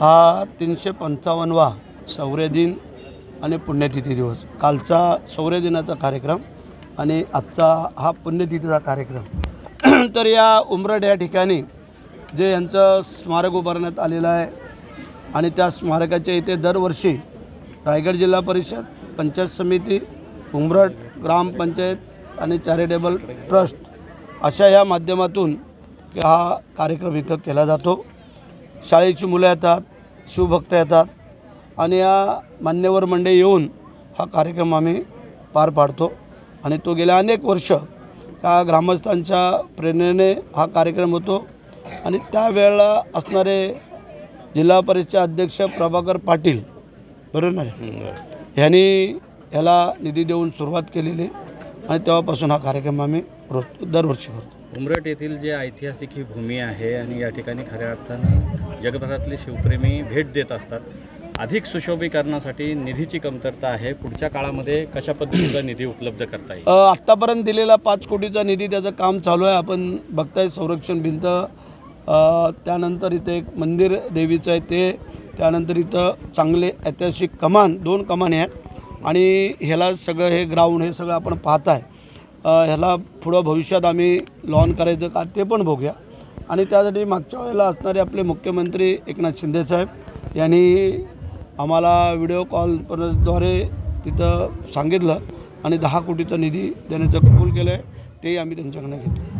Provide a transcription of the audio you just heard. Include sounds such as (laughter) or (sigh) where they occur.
हा तीनशे पंचावन्नवा शौर्य दिन आणि पुण्यतिथी दिवस. कालचा सौर्यदिनाचा कार्यक्रम आणि आजचा हा पुण्यतिथीचा कार्यक्रम. (clears throat) तर या उमरड या ठिकाणी जे यांचं स्मारक उभारण्यात आलेलं आहे आणि त्या स्मारकाच्या इथे दरवर्षी रायगड जिल्हा परिषद पंचायत समिती उमरट ग्रामपंचायत आणि चॅरिटेबल ट्रस्ट अशा या माध्यमातून हा कार्यक्रम इथं केला जातो. शाळेची मुलं येतात शिवभक्त येतात आणि या मान्यवर मंडळी येऊन हा कार्यक्रम आम्ही पार पाडतो. आणि तो गेल्या अनेक वर्ष त्या ग्रामस्थांच्या प्रेरणेने हा कार्यक्रम होतो. आणि त्यावेळेला असणारे जिल्हा परिषद अध्यक्ष प्रभाकर पाटील बरोबर ना ह्यांनी याला निधी देऊन सुरुवात केलेली आणि तेव्हापासून हा कार्यक्रम आम्ही रोज दरवर्षी करतो. उमरट येथील जे ऐतिहासिक ही भूमी आहे आणि या ठिकाणी खऱ्या अर्थानं जगभरातले शिवप्रेमी भेट देत असतात अधिक सुशोभीकरणासाठी निधीची कमतरता आहे. पुढच्या काळामध्ये कशा पद्धतीचा निधी उपलब्ध करता येईल? आत्तापर्यंत दिलेला पाच कोटीचा निधी त्याचं काम चालू आहे. आपण बघताय संरक्षण भिंत त्यानंतर इथे एक मंदिर देवीचं आहे ते त्यानंतर इथं चांगले ऐतिहासिक कमान दोन कमाने आहेत. आणि ह्याला सगळं हे ग्राउंड हे सगळं आपण पाहताय. आहे ह्याला पुढं भविष्यात आम्ही लॉन करायचं का ते पण बघूया. आणि त्यासाठी मागच्या वेळेला असणारे आपले मुख्यमंत्री एकनाथ शिंदेसाहेब यांनी आम्हाला व्हिडिओ कॉलद्वारे तिथं सांगितलं आणि दहा कोटीचा निधी देण्याचं कबूल केलं आहे तेही आम्ही त्यांच्याकडनं घेतो